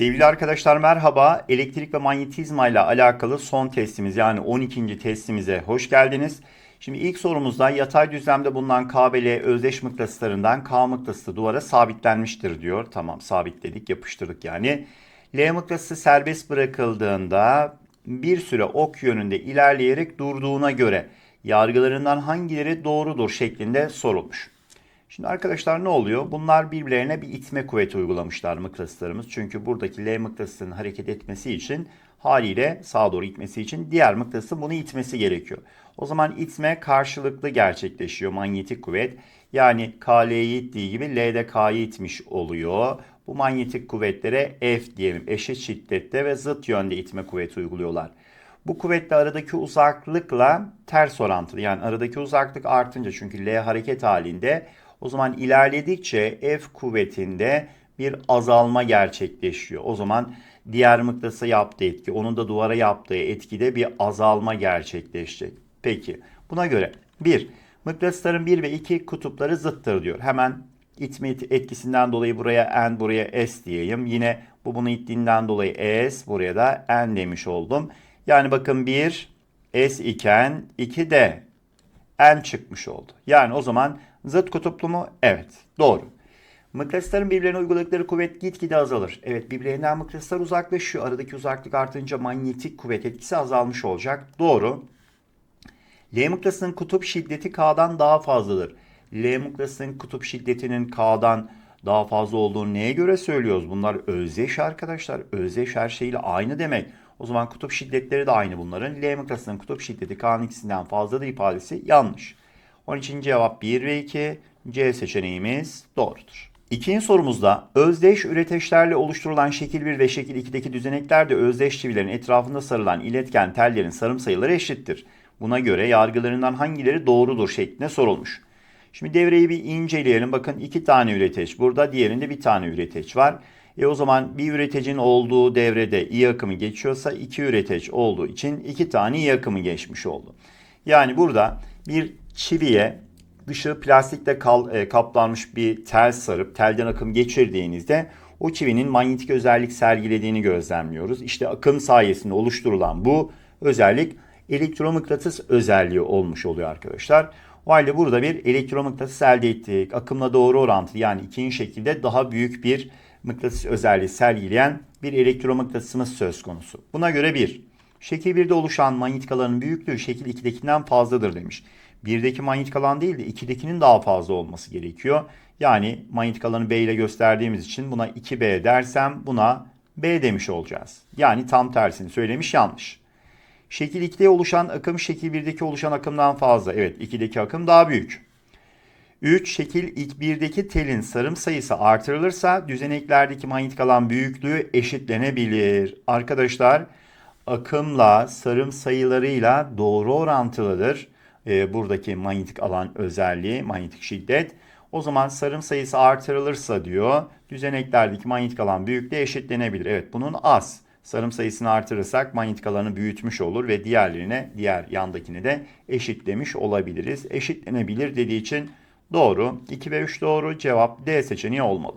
Sevgili arkadaşlar merhaba. Elektrik ve manyetizma ile alakalı son testimiz yani 12. testimize hoş geldiniz. Şimdi ilk sorumuzda yatay düzlemde bulunan KBL özdeş mıknatıslarından K mıknatısı duvara sabitlenmiştir diyor. Tamam sabitledik yapıştırdık yani. L mıknatısı serbest bırakıldığında bir süre ok yönünde ilerleyerek durduğuna göre yargılarından hangileri doğrudur şeklinde sorulmuş. Şimdi arkadaşlar ne oluyor? Bunlar birbirlerine bir itme kuvveti uygulamışlar mıknatıslarımız. Çünkü buradaki L mıknatısının hareket etmesi için haliyle sağa doğru itmesi için diğer mıknatısın bunu itmesi gerekiyor. O zaman itme karşılıklı gerçekleşiyor manyetik kuvvet. Yani KL'yi ittiği gibi L de K'yı itmiş oluyor. Bu manyetik kuvvetlere F diyelim eşit şiddette ve zıt yönde itme kuvveti uyguluyorlar. Bu kuvvetle aradaki uzaklıkla ters orantılı. Yani aradaki uzaklık artınca çünkü L hareket halinde o zaman ilerledikçe F kuvvetinde bir azalma gerçekleşiyor. O zaman diğer mıknatısa yaptığı etki, onun da duvara yaptığı etkide bir azalma gerçekleşecek. Peki buna göre 1. Mıknatısların 1 ve 2 kutupları zıttır diyor. Hemen itme etkisinden dolayı buraya N buraya S diyeyim. Yine bu bunu ittiğinden dolayı S buraya da N demiş oldum. Yani bakın 1 S iken 2 de N çıkmış oldu. Yani o zaman zıt kutuplu mu? Evet. Doğru. Mıknatısların birbirlerine uyguladıkları kuvvet gitgide azalır. Evet birbirlerinden mıknatıslar uzaklaşıyor. Aradaki uzaklık artınca manyetik kuvvet etkisi azalmış olacak. Doğru. L mıknatısının kutup şiddeti K'dan daha fazladır. L mıknatısının kutup şiddetinin K'dan daha fazla olduğunu neye göre söylüyoruz? Bunlar özdeş arkadaşlar. Özdeş her şeyle aynı demek. O zaman kutup şiddetleri de aynı bunların. L mıknatısının kutup şiddeti K'nın ikisinden fazladır ifadesi yanlış. Onun için cevap 1 ve 2. C seçeneğimiz doğrudur. İkinci sorumuzda özdeş üreteçlerle oluşturulan şekil 1 ve şekil 2'deki düzeneklerde özdeş çivilerin etrafında sarılan iletken tellerin sarım sayıları eşittir. Buna göre yargılarından hangileri doğrudur şeklinde sorulmuş. Şimdi devreyi bir inceleyelim. Bakın iki tane üreteç burada, diğerinde bir tane üreteç var. E o zaman bir üretecin olduğu devrede i akımı geçiyorsa iki üreteç olduğu için iki tane i akımı geçmiş oldu. Yani burada bir çiviye dışı plastikle kal, e, kaplanmış bir tel sarıp telden akım geçirdiğinizde o çivinin manyetik özellik sergilediğini gözlemliyoruz. İşte akım sayesinde oluşturulan bu özellik elektromıknatıs özelliği olmuş oluyor arkadaşlar. O halde burada bir elektromıknatıs elde ettik. Akımla doğru orantılı yani ikinci şekilde daha büyük bir mıknatıs özelliği sergileyen bir elektromıknatısımız söz konusu. Buna göre bir, şekil 1'de oluşan manyetik alanın büyüklüğü şekil 2'dekinden fazladır demiş. 1'deki manyetik alan değil de 2'dekinin daha fazla olması gerekiyor. Yani manyetik alanı B ile gösterdiğimiz için buna 2B dersem buna B demiş olacağız. Yani tam tersini söylemiş yanlış. Şekil 2'de oluşan akım şekil 1'deki oluşan akımdan fazla. Evet 2'deki akım daha büyük. 3. Şekil 1'deki telin sarım sayısı artırılırsa düzeneklerdeki manyetik alan büyüklüğü eşitlenebilir. Arkadaşlar akımla sarım sayılarıyla doğru orantılıdır. E, buradaki manyetik alan özelliği, manyetik şiddet. O zaman sarım sayısı artırılırsa diyor düzeneklerdeki manyetik alan büyüklüğü eşitlenebilir. Evet bunun az. Sarım sayısını artırırsak manyetik alanı büyütmüş olur ve diğerlerine, diğer yandakini de eşitlemiş olabiliriz. Eşitlenebilir dediği için doğru. 2 ve 3 doğru. Cevap D seçeneği olmalı.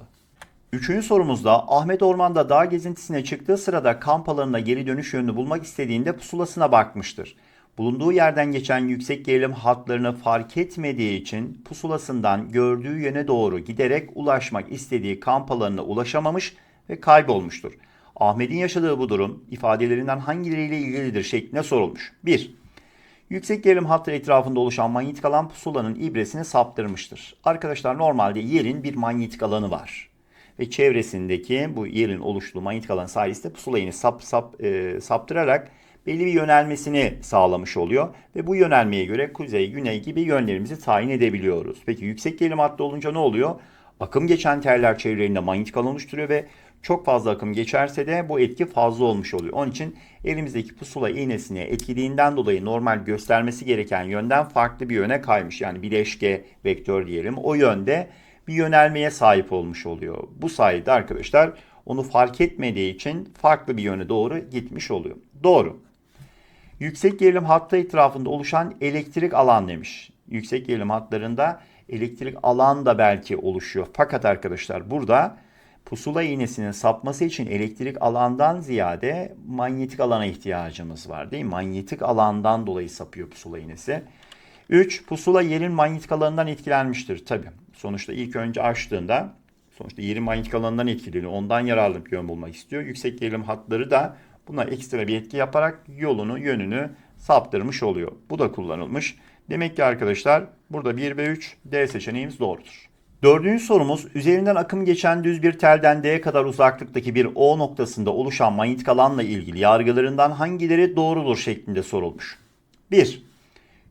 Üçüncü sorumuzda Ahmet Orman'da dağ gezintisine çıktığı sırada kamp alanına geri dönüş yönünü bulmak istediğinde pusulasına bakmıştır. Bulunduğu yerden geçen yüksek gerilim hatlarını fark etmediği için pusulasından gördüğü yöne doğru giderek ulaşmak istediği kamp alanına ulaşamamış ve kaybolmuştur. Ahmet'in yaşadığı bu durum ifadelerinden hangileriyle ilgilidir şeklinde sorulmuş. 1. Yüksek gerilim hattı etrafında oluşan manyetik alan pusulanın ibresini saptırmıştır. Arkadaşlar normalde yerin bir manyetik alanı var. Ve çevresindeki bu yerin oluştuğu manyetik alan sayesinde pusulayı sap, sap, e, saptırarak belli bir yönelmesini sağlamış oluyor. Ve bu yönelmeye göre kuzey, güney gibi yönlerimizi tayin edebiliyoruz. Peki yüksek gerilim hattı olunca ne oluyor? Akım geçen teller çevrelerinde manyetik alan oluşturuyor ve çok fazla akım geçerse de bu etki fazla olmuş oluyor. Onun için elimizdeki pusula iğnesini etkilediğinden dolayı normal göstermesi gereken yönden farklı bir yöne kaymış. Yani bileşke vektör diyelim. O yönde bir yönelmeye sahip olmuş oluyor. Bu sayede arkadaşlar onu fark etmediği için farklı bir yöne doğru gitmiş oluyor. Doğru. Yüksek gerilim hattı etrafında oluşan elektrik alan demiş. Yüksek gerilim hatlarında elektrik alan da belki oluşuyor. Fakat arkadaşlar burada pusula iğnesinin sapması için elektrik alandan ziyade manyetik alana ihtiyacımız var değil mi? Manyetik alandan dolayı sapıyor pusula iğnesi. 3. Pusula yerin manyetik alanından etkilenmiştir. Tabi sonuçta ilk önce açtığında sonuçta yerin manyetik alanından etkileniyor. Ondan yararlı bir yön bulmak istiyor. Yüksek gerilim hatları da buna ekstra bir etki yaparak yolunu, yönünü saptırmış oluyor. Bu da kullanılmış. Demek ki arkadaşlar burada 1 ve 3 D seçeneğimiz doğrudur. Dördüncü sorumuz üzerinden akım geçen düz bir telden D'ye kadar uzaklıktaki bir O noktasında oluşan manyetik alanla ilgili yargılarından hangileri doğrudur şeklinde sorulmuş. 1.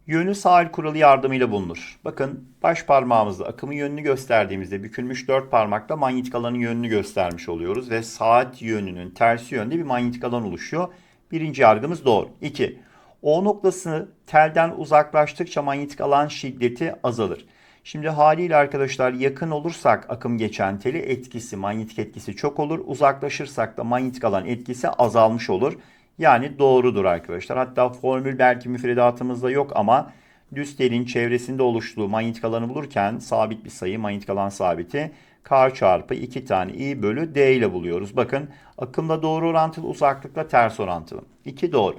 Yönü sağ el kuralı yardımıyla bulunur. Bakın baş parmağımızla akımın yönünü gösterdiğimizde bükülmüş dört parmakla manyetik alanın yönünü göstermiş oluyoruz ve saat yönünün tersi yönde bir manyetik alan oluşuyor. Birinci yargımız doğru. 2. O noktası telden uzaklaştıkça manyetik alan şiddeti azalır. Şimdi haliyle arkadaşlar yakın olursak akım geçen teli etkisi, manyetik etkisi çok olur. Uzaklaşırsak da manyetik alan etkisi azalmış olur. Yani doğrudur arkadaşlar. Hatta formül belki müfredatımızda yok ama düz telin çevresinde oluştuğu manyetik alanı bulurken sabit bir sayı manyetik alan sabiti K çarpı 2 tane I bölü D ile buluyoruz. Bakın akımla doğru orantılı uzaklıkla ters orantılı. 2 doğru.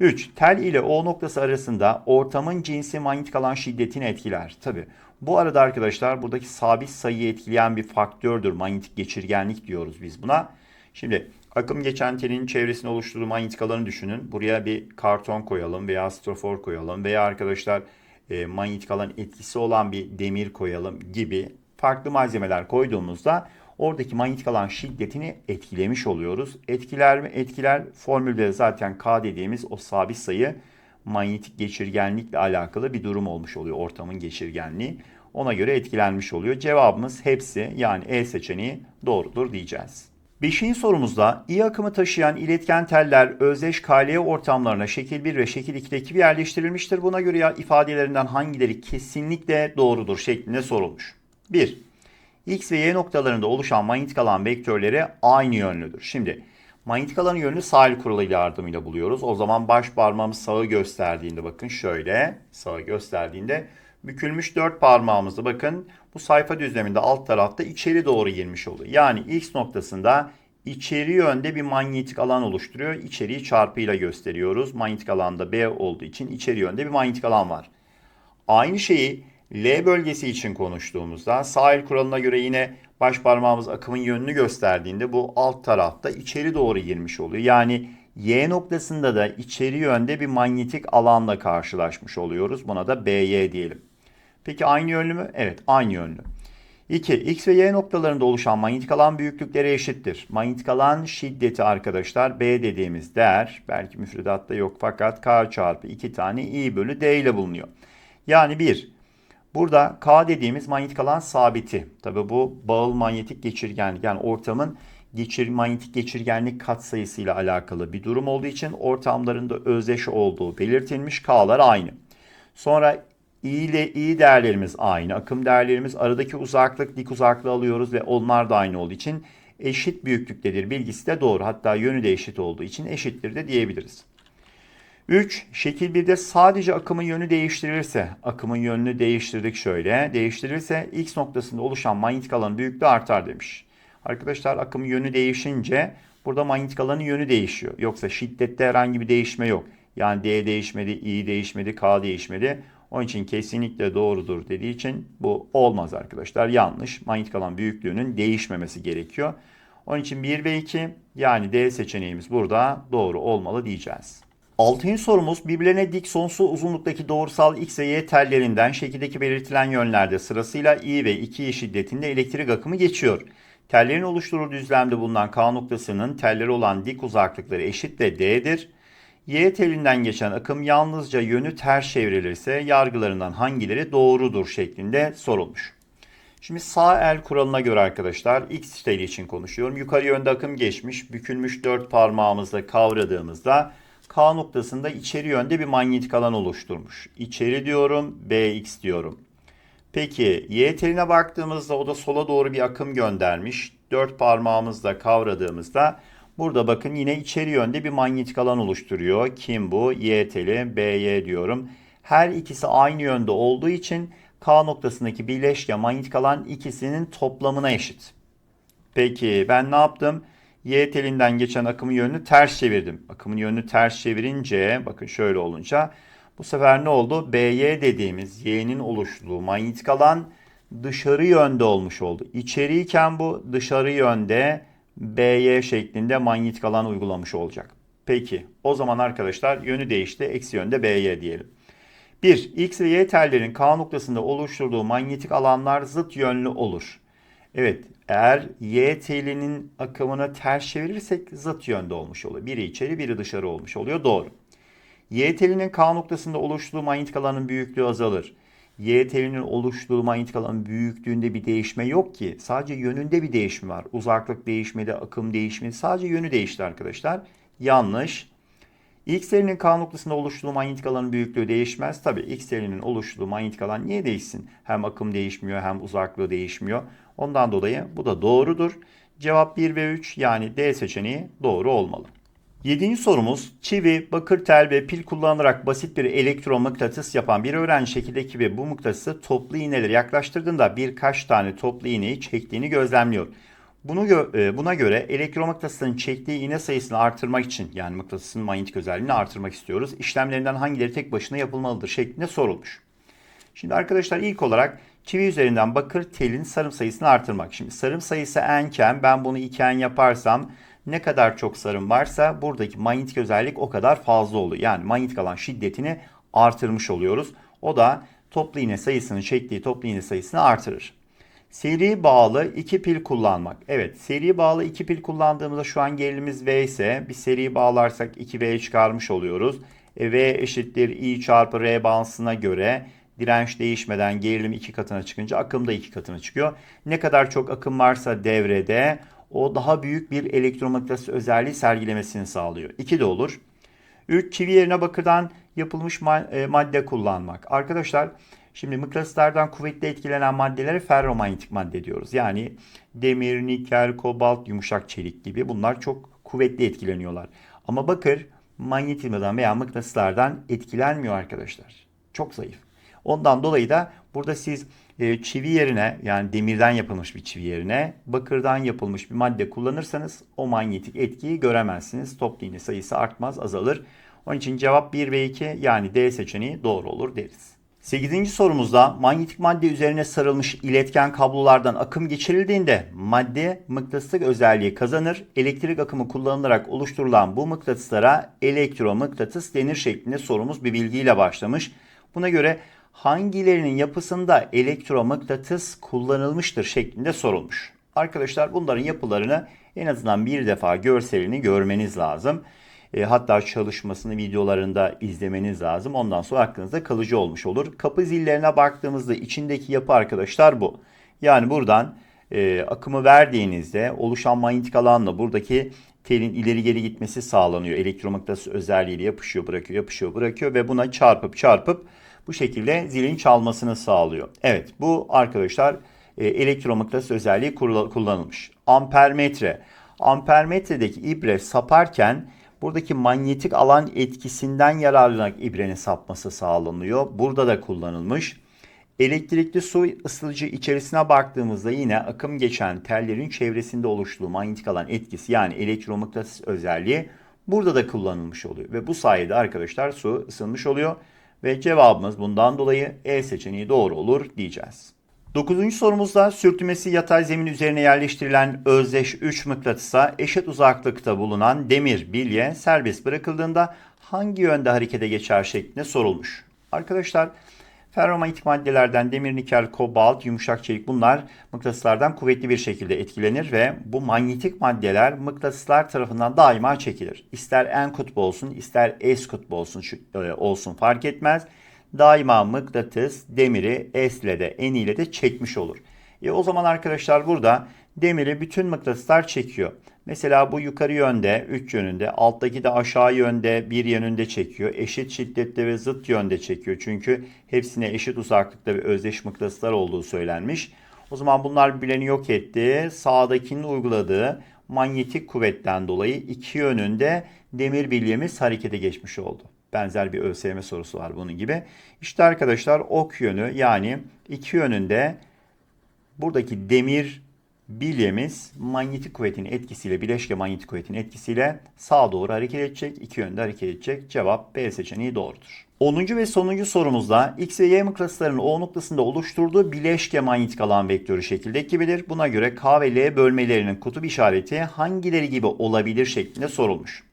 3. Tel ile O noktası arasında ortamın cinsi manyetik alan şiddetini etkiler. Tabi bu arada arkadaşlar buradaki sabit sayıyı etkileyen bir faktördür. Manyetik geçirgenlik diyoruz biz buna. Şimdi akım geçen telin çevresinde oluşturduğu manyetik alanı düşünün. Buraya bir karton koyalım veya strofor koyalım veya arkadaşlar e, manyetik alan etkisi olan bir demir koyalım gibi farklı malzemeler koyduğumuzda oradaki manyetik alan şiddetini etkilemiş oluyoruz. Etkiler mi? Etkiler. Formülde zaten K dediğimiz o sabit sayı manyetik geçirgenlikle alakalı bir durum olmuş oluyor. Ortamın geçirgenliği. Ona göre etkilenmiş oluyor. Cevabımız hepsi yani E seçeneği doğrudur diyeceğiz. Beşinci sorumuzda iyi akımı taşıyan iletken teller özdeş KLE ortamlarına şekil 1 ve şekil 2'deki gibi yerleştirilmiştir. Buna göre ifadelerinden hangileri kesinlikle doğrudur şeklinde sorulmuş. 1. X ve Y noktalarında oluşan manyetik alan vektörleri aynı yönlüdür. Şimdi manyetik alanın yönünü sahil kuralı yardımıyla buluyoruz. O zaman baş parmağımız sağı gösterdiğinde bakın şöyle sağı gösterdiğinde bükülmüş dört parmağımızı bakın bu sayfa düzleminde alt tarafta içeri doğru girmiş oluyor. Yani X noktasında içeri yönde bir manyetik alan oluşturuyor. İçeriği çarpıyla gösteriyoruz. Manyetik alanda B olduğu için içeri yönde bir manyetik alan var. Aynı şeyi L bölgesi için konuştuğumuzda sahil kuralına göre yine baş parmağımız akımın yönünü gösterdiğinde bu alt tarafta içeri doğru girmiş oluyor. Yani Y noktasında da içeri yönde bir manyetik alanla karşılaşmış oluyoruz. Buna da BY diyelim. Peki aynı yönlü mü? Evet aynı yönlü. 2. X ve Y noktalarında oluşan manyetik alan büyüklükleri eşittir. Manyetik alan şiddeti arkadaşlar B dediğimiz değer belki müfredatta yok fakat K çarpı 2 tane I bölü D ile bulunuyor. Yani 1. Burada K dediğimiz manyetik alan sabiti. Tabi bu bağıl manyetik geçirgenlik yani ortamın geçir, manyetik geçirgenlik katsayısıyla alakalı bir durum olduğu için ortamlarında özdeş olduğu belirtilmiş. K'lar aynı. Sonra I ile I değerlerimiz aynı. Akım değerlerimiz aradaki uzaklık dik uzaklığı alıyoruz ve onlar da aynı olduğu için eşit büyüklüktedir. Bilgisi de doğru. Hatta yönü de eşit olduğu için eşittir de diyebiliriz. 3. Şekil 1'de sadece akımın yönü değiştirilirse, akımın yönünü değiştirdik şöyle, değiştirilirse X noktasında oluşan manyetik alanın büyüklüğü artar demiş. Arkadaşlar akımın yönü değişince burada manyetik alanın yönü değişiyor. Yoksa şiddette herhangi bir değişme yok. Yani D değişmedi, I değişmedi, K değişmedi. Onun için kesinlikle doğrudur dediği için bu olmaz arkadaşlar. Yanlış. Manyetik alan büyüklüğünün değişmemesi gerekiyor. Onun için 1 ve 2 yani D seçeneğimiz burada doğru olmalı diyeceğiz. Altıncı sorumuz birbirlerine dik sonsuz uzunluktaki doğrusal X ve Y tellerinden şekildeki belirtilen yönlerde sırasıyla I ve 2I şiddetinde elektrik akımı geçiyor. Tellerin oluşturduğu düzlemde bulunan K noktasının telleri olan dik uzaklıkları eşit ve D'dir. Y telinden geçen akım yalnızca yönü ters çevrilirse yargılarından hangileri doğrudur şeklinde sorulmuş. Şimdi sağ el kuralına göre arkadaşlar X teli için konuşuyorum. Yukarı yönde akım geçmiş, bükülmüş dört parmağımızla kavradığımızda K noktasında içeri yönde bir manyetik alan oluşturmuş. İçeri diyorum, BX diyorum. Peki Y teline baktığımızda o da sola doğru bir akım göndermiş. Dört parmağımızla kavradığımızda burada bakın yine içeri yönde bir manyetik alan oluşturuyor. Kim bu? Y teli, BY diyorum. Her ikisi aynı yönde olduğu için K noktasındaki bileşke manyetik alan ikisinin toplamına eşit. Peki ben ne yaptım? Y telinden geçen akımın yönünü ters çevirdim. Akımın yönünü ters çevirince bakın şöyle olunca bu sefer ne oldu? BY dediğimiz Y'nin oluştuğu manyetik alan dışarı yönde olmuş oldu. İçeriyken bu dışarı yönde BY şeklinde manyetik alan uygulamış olacak. Peki o zaman arkadaşlar yönü değişti. Eksi yönde BY diyelim. 1. X ve Y tellerin K noktasında oluşturduğu manyetik alanlar zıt yönlü olur. Evet, eğer Y telinin akımını ters çevirirsek zıt yönde olmuş oluyor. Biri içeri, biri dışarı olmuş oluyor. Doğru. Y telinin K noktasında oluştuğu manyetik alanın büyüklüğü azalır. Y telinin oluştuğu manyetik alanın büyüklüğünde bir değişme yok ki. Sadece yönünde bir değişme var. Uzaklık değişmedi, akım değişmedi. Sadece yönü değişti arkadaşlar. Yanlış. X telinin K noktasında oluştuğu manyetik alanın büyüklüğü değişmez. Tabi X telinin oluştuğu manyetik alan niye değişsin? Hem akım değişmiyor hem uzaklığı değişmiyor. Ondan dolayı bu da doğrudur. Cevap 1 ve 3 yani D seçeneği doğru olmalı. Yedinci sorumuz çivi, bakır tel ve pil kullanılarak basit bir elektromıknatıs yapan bir öğrenci şekildeki ve bu mıknatısı toplu iğneleri yaklaştırdığında birkaç tane toplu iğneyi çektiğini gözlemliyor. Bunu gö- e, buna göre elektromıknatısın çektiği iğne sayısını artırmak için yani mıknatısın manyetik özelliğini artırmak istiyoruz. İşlemlerinden hangileri tek başına yapılmalıdır şeklinde sorulmuş. Şimdi arkadaşlar ilk olarak çivi üzerinden bakır telin sarım sayısını artırmak. Şimdi sarım sayısı n'ken ben bunu 2n yaparsam ne kadar çok sarım varsa buradaki manyetik özellik o kadar fazla oluyor. Yani manyetik alan şiddetini artırmış oluyoruz. O da toplu iğne sayısını çektiği toplu iğne sayısını artırır. Seri bağlı iki pil kullanmak. Evet seri bağlı iki pil kullandığımızda şu an gerilimiz V ise bir seri bağlarsak 2V çıkarmış oluyoruz. E, v eşittir I çarpı R bağıntısına göre direnç değişmeden gerilim iki katına çıkınca akım da iki katına çıkıyor. Ne kadar çok akım varsa devrede o daha büyük bir elektromagnetik özelliği sergilemesini sağlıyor. 2 de olur. 3. Çivi yerine bakırdan yapılmış e, madde kullanmak. Arkadaşlar şimdi mıknatıslardan kuvvetli etkilenen maddelere ferromanyetik madde diyoruz. Yani demir, nikel, kobalt, yumuşak çelik gibi bunlar çok kuvvetli etkileniyorlar. Ama bakır manyetizmadan veya mıknatıslardan etkilenmiyor arkadaşlar. Çok zayıf. Ondan dolayı da burada siz e, çivi yerine yani demirden yapılmış bir çivi yerine bakırdan yapılmış bir madde kullanırsanız o manyetik etkiyi göremezsiniz. Toplu iğne sayısı artmaz azalır. Onun için cevap 1 ve 2 yani D seçeneği doğru olur deriz. 8. sorumuzda manyetik madde üzerine sarılmış iletken kablolardan akım geçirildiğinde madde mıknatıslık özelliği kazanır. Elektrik akımı kullanılarak oluşturulan bu mıknatıslara elektromıknatıs denir şeklinde sorumuz bir bilgiyle başlamış. Buna göre hangilerinin yapısında elektromıknatıs kullanılmıştır şeklinde sorulmuş. Arkadaşlar bunların yapılarını en azından bir defa görselini görmeniz lazım. E, hatta çalışmasını videolarında izlemeniz lazım. Ondan sonra aklınızda kalıcı olmuş olur. Kapı zillerine baktığımızda içindeki yapı arkadaşlar bu. Yani buradan e, akımı verdiğinizde oluşan manyetik alanla buradaki telin ileri geri gitmesi sağlanıyor. Elektromıknatıs özelliğiyle yapışıyor, bırakıyor, yapışıyor, bırakıyor ve buna çarpıp çarpıp bu şekilde zilin çalmasını sağlıyor. Evet bu arkadaşlar e, elektromıknatıs özelliği kullanılmış. Ampermetre. Ampermetredeki ibre saparken buradaki manyetik alan etkisinden yararlanarak ibrenin sapması sağlanıyor. Burada da kullanılmış. Elektrikli su ısıtıcı içerisine baktığımızda yine akım geçen tellerin çevresinde oluştuğu manyetik alan etkisi yani elektromıknatıs özelliği burada da kullanılmış oluyor. Ve bu sayede arkadaşlar su ısınmış oluyor. Ve cevabımız bundan dolayı E seçeneği doğru olur diyeceğiz. Dokuzuncu sorumuzda sürtünmesi yatay zemin üzerine yerleştirilen özdeş 3 mıknatısa eşit uzaklıkta bulunan demir bilye serbest bırakıldığında hangi yönde harekete geçer şeklinde sorulmuş. Arkadaşlar Ferromanyetik maddelerden demir, nikel, kobalt, yumuşak çelik bunlar mıknatıslardan kuvvetli bir şekilde etkilenir ve bu manyetik maddeler mıknatıslar tarafından daima çekilir. İster N kutbu olsun ister S kutbu olsun, e, olsun fark etmez. Daima mıknatıs demiri S ile de N ile de çekmiş olur. E o zaman arkadaşlar burada demiri bütün mıknatıslar çekiyor. Mesela bu yukarı yönde 3 yönünde, alttaki de aşağı yönde bir yönünde çekiyor. Eşit şiddette ve zıt yönde çekiyor. Çünkü hepsine eşit uzaklıkta ve özdeş mıknatıslar olduğu söylenmiş. O zaman bunlar birbirlerini yok etti. Sağdakinin uyguladığı manyetik kuvvetten dolayı iki yönünde demir bilyemiz harekete geçmiş oldu. Benzer bir ÖSYM sorusu var bunun gibi. İşte arkadaşlar ok yönü yani iki yönünde buradaki demir bilyemiz manyetik kuvvetin etkisiyle, bileşke manyetik kuvvetin etkisiyle sağa doğru hareket edecek. iki yönde hareket edecek. Cevap B seçeneği doğrudur. 10. ve sonuncu sorumuzda X ve Y mıknatıslarının O noktasında oluşturduğu bileşke manyetik alan vektörü şekilde ekibilir. Buna göre K ve L bölmelerinin kutup işareti hangileri gibi olabilir şeklinde sorulmuş.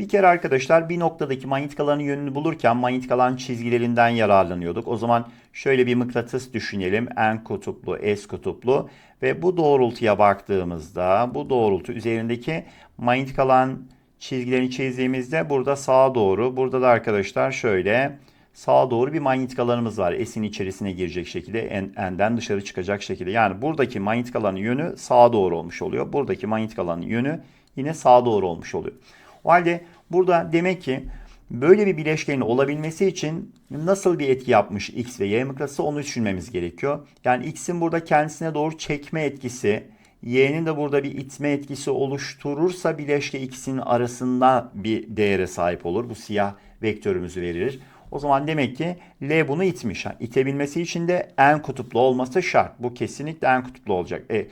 Bir kere arkadaşlar bir noktadaki manyetik alanın yönünü bulurken manyetik alan çizgilerinden yararlanıyorduk. O zaman şöyle bir mıknatıs düşünelim. N kutuplu, S kutuplu ve bu doğrultuya baktığımızda bu doğrultu üzerindeki manyetik alan çizgilerini çizdiğimizde burada sağa doğru, burada da arkadaşlar şöyle sağa doğru bir manyetik alanımız var. S'in içerisine girecek şekilde, N'den dışarı çıkacak şekilde. Yani buradaki manyetik alanın yönü sağa doğru olmuş oluyor. Buradaki manyetik alanın yönü yine sağa doğru olmuş oluyor. O halde burada demek ki böyle bir bileşkenin olabilmesi için nasıl bir etki yapmış X ve Y mıknatısı onu düşünmemiz gerekiyor. Yani X'in burada kendisine doğru çekme etkisi, Y'nin de burada bir itme etkisi oluşturursa bileşke X'in arasında bir değere sahip olur. Bu siyah vektörümüzü verir. O zaman demek ki L bunu itmiş. Yani itebilmesi için de en kutuplu olması şart. Bu kesinlikle en kutuplu olacak. E,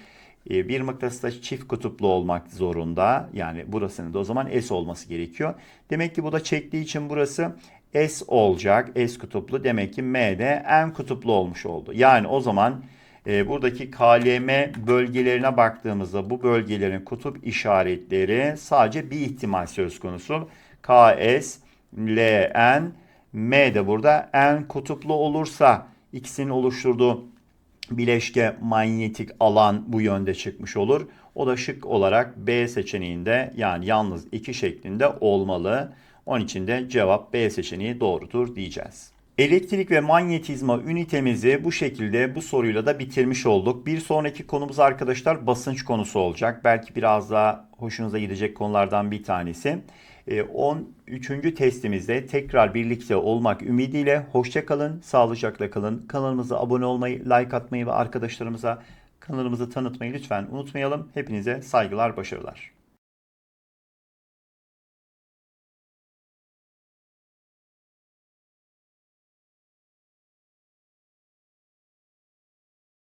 bir mıknatıs da çift kutuplu olmak zorunda. Yani burasının da o zaman S olması gerekiyor. Demek ki bu da çektiği için burası S olacak. S kutuplu. Demek ki M de N kutuplu olmuş oldu. Yani o zaman e, buradaki KLM bölgelerine baktığımızda bu bölgelerin kutup işaretleri sadece bir ihtimal söz konusu. KS, LN, M de burada N kutuplu olursa ikisinin oluşturduğu bileşke manyetik alan bu yönde çıkmış olur. O da şık olarak B seçeneğinde yani yalnız iki şeklinde olmalı. Onun için de cevap B seçeneği doğrudur diyeceğiz. Elektrik ve manyetizma ünitemizi bu şekilde bu soruyla da bitirmiş olduk. Bir sonraki konumuz arkadaşlar basınç konusu olacak. Belki biraz daha hoşunuza gidecek konulardan bir tanesi. 13. Ee, testimizde tekrar birlikte olmak ümidiyle hoşça kalın, sağlıcakla kalın. Kanalımıza abone olmayı, like atmayı ve arkadaşlarımıza kanalımızı tanıtmayı lütfen unutmayalım. Hepinize saygılar, başarılar.